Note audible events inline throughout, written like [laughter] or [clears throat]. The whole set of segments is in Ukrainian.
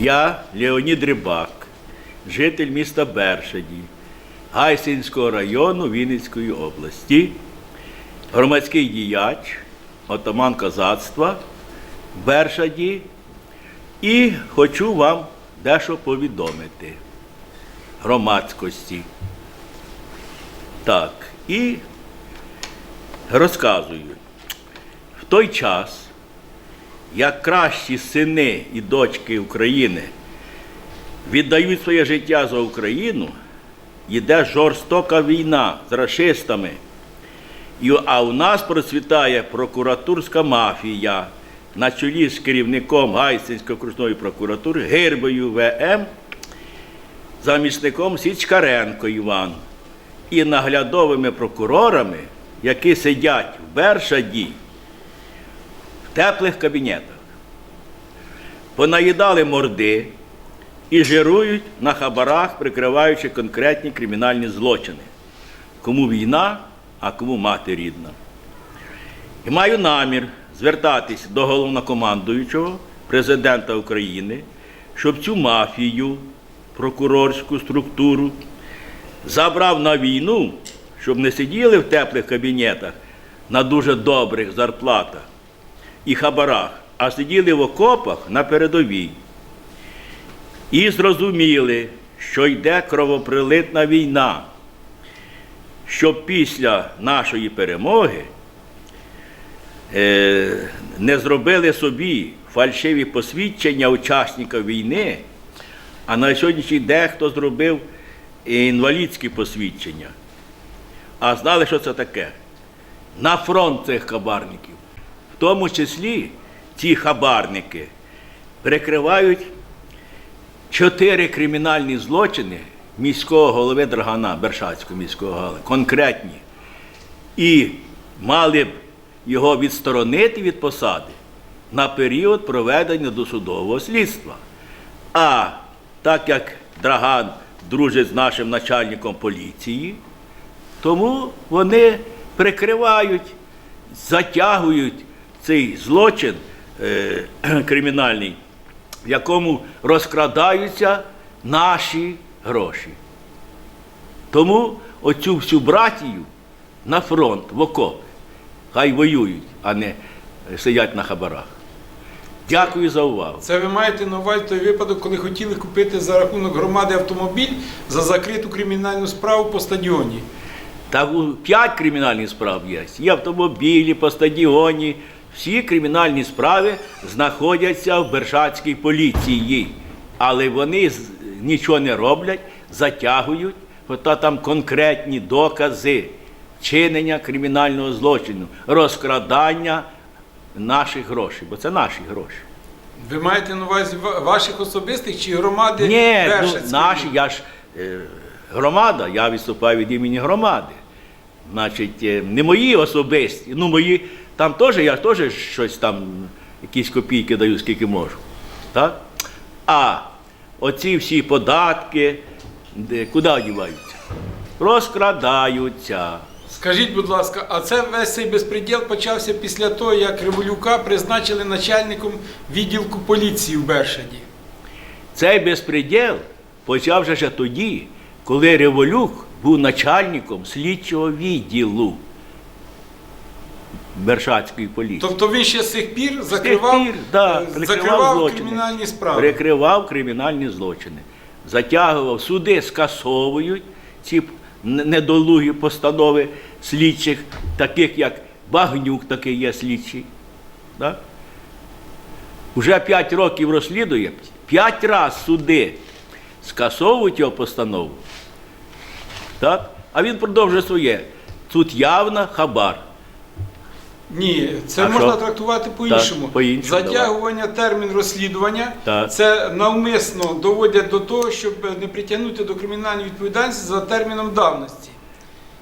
Я Леонід Рибак, житель міста Бершаді, Гайсинського району Вінницької області, громадський діяч, отаман козацтва Бершаді. І хочу вам дещо повідомити громадськості. Так, і розказую. В той час, як кращі сини і дочки України. Віддають своє життя за Україну, йде жорстока війна з расистами. А у нас процвітає прокуратурська мафія. На чолі з керівником Гайсинської окружної прокуратури Гирбою ВМ, замісником Січкаренко Іван. І наглядовими прокурорами, які сидять в Бершаді теплих кабінетах. Понаїдали морди і жирують на хабарах, прикриваючи конкретні кримінальні злочини. Кому війна, а кому мати рідна. І маю намір звертатись до головнокомандуючого президента України, щоб цю мафію, прокурорську структуру забрав на війну, щоб не сиділи в теплих кабінетах на дуже добрих зарплатах і хабарах, а сиділи в окопах на передовій. І зрозуміли, що йде кровоприлитна війна, щоб після нашої перемоги е, не зробили собі фальшиві посвідчення учасника війни, а на сьогоднішній дехто зробив інвалідські посвідчення. А знали, що це таке? На фронт цих хабарників. Тому числі ці хабарники прикривають чотири кримінальні злочини міського голови Драгана, Бершацького міського голови, конкретні. І мали б його відсторонити від посади на період проведення досудового слідства. А так як Драган дружить з нашим начальником поліції, тому вони прикривають, затягують цей злочин е, [clears throat] кримінальний, в якому розкрадаються наші гроші. Тому оцю всю братію на фронт, в окоп, хай воюють, а не сидять на хабарах. Дякую за увагу. Це ви маєте на увазі той випадок, коли хотіли купити за рахунок громади автомобіль за закриту кримінальну справу по стадіоні. Та п'ять кримінальних справ є. І автомобілі по стадіоні. Всі кримінальні справи знаходяться в Бершацькій поліції. Але вони нічого не роблять, затягують, то там конкретні докази чинення кримінального злочину, розкрадання наших грошей, бо це наші гроші. Ви маєте на увазі ваших особистих чи громади Ні, ну, наші, я ж е, громада, я виступаю від імені громади. Значить, е, не мої особисті, ну мої, там теж я теж щось там, якісь копійки даю, скільки можу. Так? А оці всі податки, де, куди діваються? Розкрадаються. Скажіть, будь ласка, а це весь цей безпреділ почався після того, як Революка призначили начальником відділку поліції в Бершаді. Цей безпреділ почався ще тоді, коли Революк був начальником слідчого відділу Бершацької поліції. Тобто він ще з цих пір закривав, пір, да, е, закривав злочини. кримінальні справи. Прикривав кримінальні злочини. Затягував, суди скасовують ці недолугі постанови слідчих, таких як Багнюк, такий є слідчий. Так? Уже 5 років розслідує, 5 разів суди скасовують його постанову. Так? А він продовжує своє. Тут явно хабар. Ні, це А можна що? трактувати по-іншому. По-іншому, Затягування термін розслідування Так. це навмисно доводять до того, щоб не притягнути до кримінальної відповідальності за терміном давності.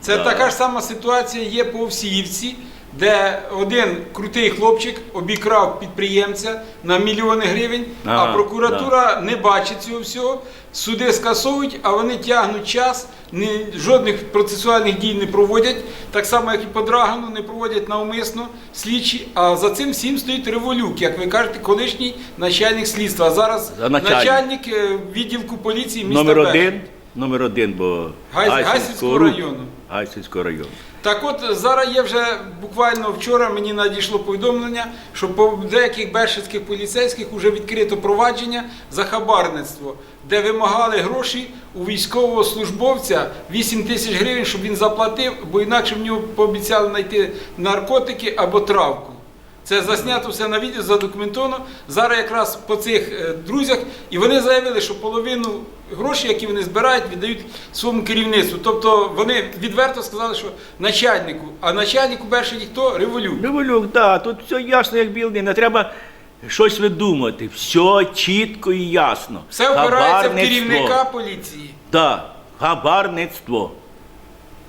Це Так. така ж сама ситуація є по Овсіївці, де один крутий хлопчик обікрав підприємця на мільйони гривень, а Ага, прокуратура не бачить цього всього. Суди скасовують, а вони тягнуть час, ні, жодних процесуальних дій не проводять, так само, як і по Драгану, не проводять навмисно слідчі. А за цим всім стоїть революк, як ви кажете, колишній начальник слідства. А зараз За начальник. начальник е, відділку поліції міста Номер один, номер один, бо Гай- Гайсинського Гайсинського ру- району. Гайсинського району. Так от зараз є вже буквально вчора мені надійшло повідомлення, що по деяких бершицьких поліцейських вже відкрито провадження за хабарництво, де вимагали гроші у військового службовця 8 тисяч гривень, щоб він заплатив, бо інакше в нього пообіцяли знайти наркотики або травку. Це заснято все на відео, задокументовано. Зараз якраз по цих е, друзях, і вони заявили, що половину грошей, які вони збирають, віддають своєму керівництву. Тобто вони відверто сказали, що начальнику, а начальник у Бершині хто? Революк. Революк, так, да, тут все ясно, як білий, не треба щось видумати. Все чітко і ясно. Все опирається в керівника поліції. Так, хабарництво.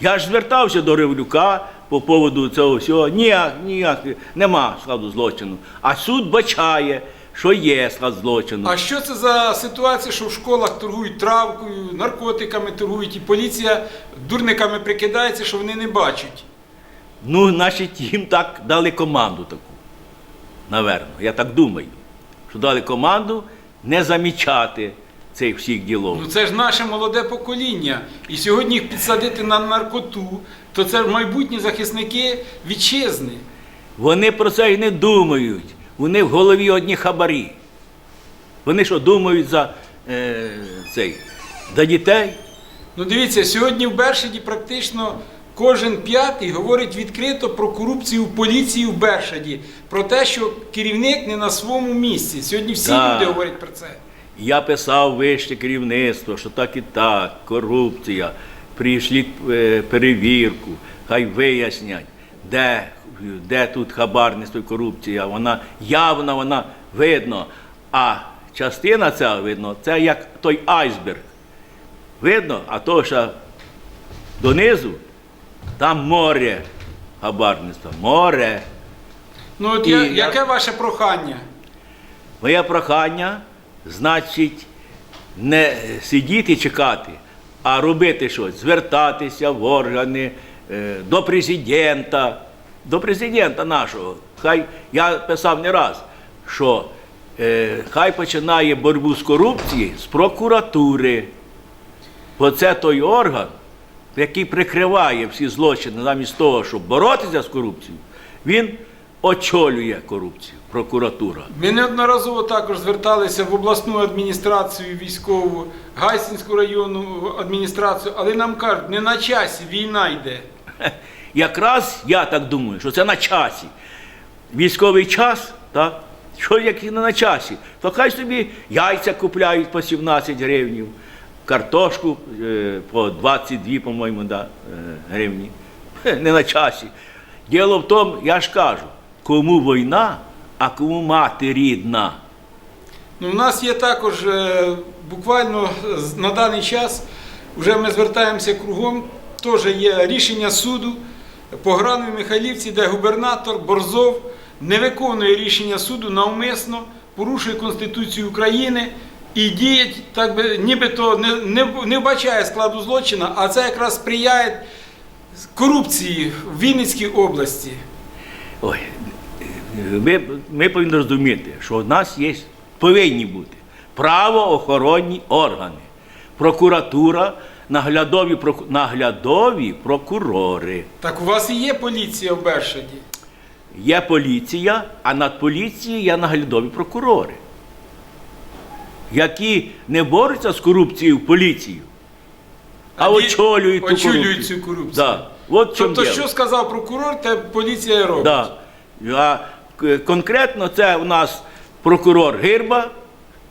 Я ж звертався до Ревлюка по поводу цього всього. Ніяк, ніяк, нема складу злочину. А суд бачає, що є склад злочину. А що це за ситуація, що в школах торгують травкою, наркотиками торгують, і поліція дурниками прикидається, що вони не бачать. Ну, значить, їм так дали команду таку. Наверно, я так думаю. Що дали команду не замічати цих всіх ділов. Ну це ж наше молоде покоління. І сьогодні їх підсадити на наркоту, то це майбутні захисники вітчизни. Вони про це і не думають. Вони в голові одні хабарі. Вони що думають за е, цей, за дітей? Ну дивіться, сьогодні в Бершаді практично кожен п'ятий говорить відкрито про корупцію в поліції в Бершаді, про те, що керівник не на своєму місці. Сьогодні всі Так. люди говорять про це. Я писав вище керівництво, що так і так, корупція, прийшліть е, перевірку, хай вияснять, де, де тут хабарництво і корупція. Вона явна, вона видно. А частина ця видно, це як той айсберг. Видно, а то, що донизу, там море хабарництва, море. Ну от І я, я- яке ваше прохання? Моє прохання, значить, не сидіти і чекати, а робити щось, звертатися в органи, е, до президента, до президента нашого. Хай я писав не раз, що е, хай починає боротьбу з корупцією з прокуратури. Бо це той орган, який прикриває всі злочини замість того, щоб боротися з корупцією, він очолює корупцію, прокуратура. Ми неодноразово також зверталися в обласну адміністрацію військову, Гайсинську районну адміністрацію, але нам кажуть, не на часі, війна йде. [laughs] Якраз я так думаю, що це на часі. Військовий час, так? Що як і не на часі, то хай собі яйця купляють по 17 гривнів, картошку е, по 22, по-моєму, да, е, гривні. [laughs] Не на часі. Діло в тому, я ж кажу, кому війна, а кому мати рідна. Ну, у нас є також е, буквально на даний час, вже ми звертаємося кругом, теж є рішення суду по Грановій Михайлівці, де губернатор Борзов не виконує рішення суду навмисно, порушує Конституцію України і діє, так би, нібито не, не, не вбачає складу злочину, а це якраз сприяє корупції в Вінницькій області. Ой, ми, ми повинні розуміти, що в нас є, повинні бути правоохоронні органи, прокуратура, наглядові, наглядові прокурори. Так у вас і є поліція в Бершаді. Є поліція, а над поліцією є наглядові прокурори, які не борються з корупцією в поліцію, а, А очолюють, очолюють корупцію. цю корупцію. Да. От Тобто, що сказав прокурор, те поліція і робить. Да. А конкретно це у нас прокурор Гирба,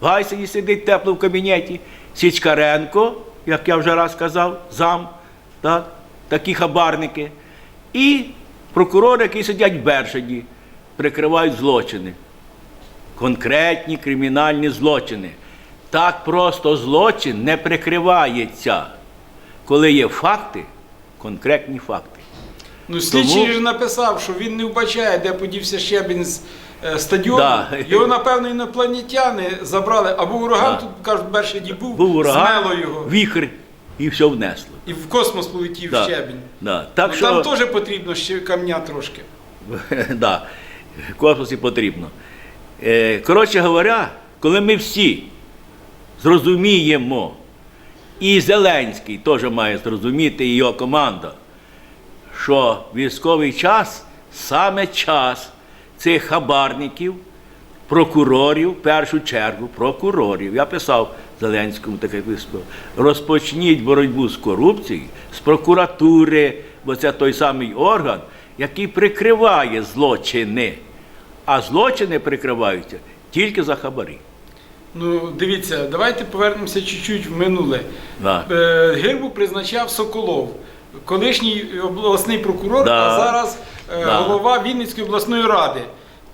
в Гайсині сидить тепло в кабінеті, Січкаренко, як я вже раз казав, зам, так, такі хабарники. І прокурори, які сидять в Бершаді, прикривають злочини. Конкретні кримінальні злочини. Так просто злочин не прикривається, коли є факти, конкретні факти. Ну, слідчий Тому- ж написав, що він не вбачає, де подівся щебінь з е, стадіону. Да. Його, напевно, інопланетяни забрали, або ураган, Да. тут кажуть, перший дій був, Був ураган, змело його. віхр і все внесло. І в космос полетів Да. щебінь. Да. Так Ну, що... Там теж потрібно ще камня трошки. [laughs] да, в космосі потрібно. Е, коротше говоря, коли ми всі зрозуміємо, і Зеленський теж має зрозуміти, і його команда, що військовий час саме час цих хабарників, прокурорів, в першу чергу, прокурорів. Я писав Зеленському таке висловлення. Розпочніть боротьбу з корупцією, з прокуратури, бо це той самий орган, який прикриває злочини. А злочини прикриваються тільки за хабарі. Ну, дивіться, давайте повернемося чуть-чуть в минуле. Да. Е, Гирбу призначав Соколов, колишній обласний прокурор, Да. а зараз е, Да. голова Вінницької обласної ради.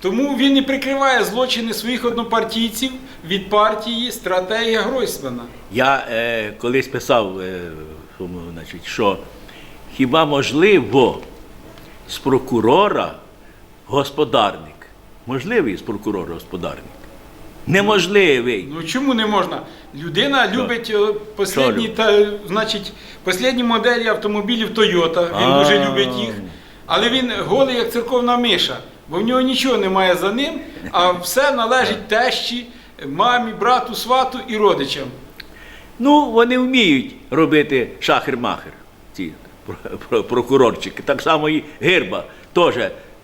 Тому він і прикриває злочини своїх однопартійців від партії стратегія Гройсмана. Я е, колись писав, е, значить, що хіба можливо з прокурора господарник? Можливий з прокурора господарник? Неможливий. Ну чому не можна? Людина любить е, послідні, та, значить, послідні моделі автомобілів Toyota, він дуже любить їх. Але він голий, як церковна миша, бо в нього нічого немає за ним, а все належить тещі, мамі, брату, свату і родичам. Ну, вони вміють робити шахер-махер, ці про- про- прокурорчики. Так само і герба теж.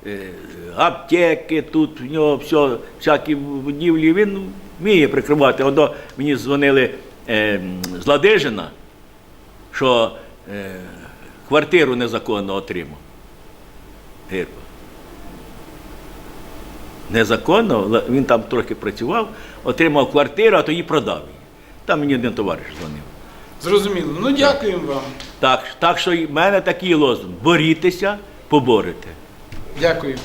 Е, Аптеки, тут в нього все, всякі будівлі, він вміє прикривати. Одно мені дзвонили е, з Ладижина, що е, квартиру незаконно отримав. Герба. Незаконно, він там трохи працював, отримав квартиру, а тоді продав її. Там мені один товариш дзвонив. Зрозуміло. Ну дякуємо вам. Так, так що в мене такий лозунг борітеся, поборете. Дякую.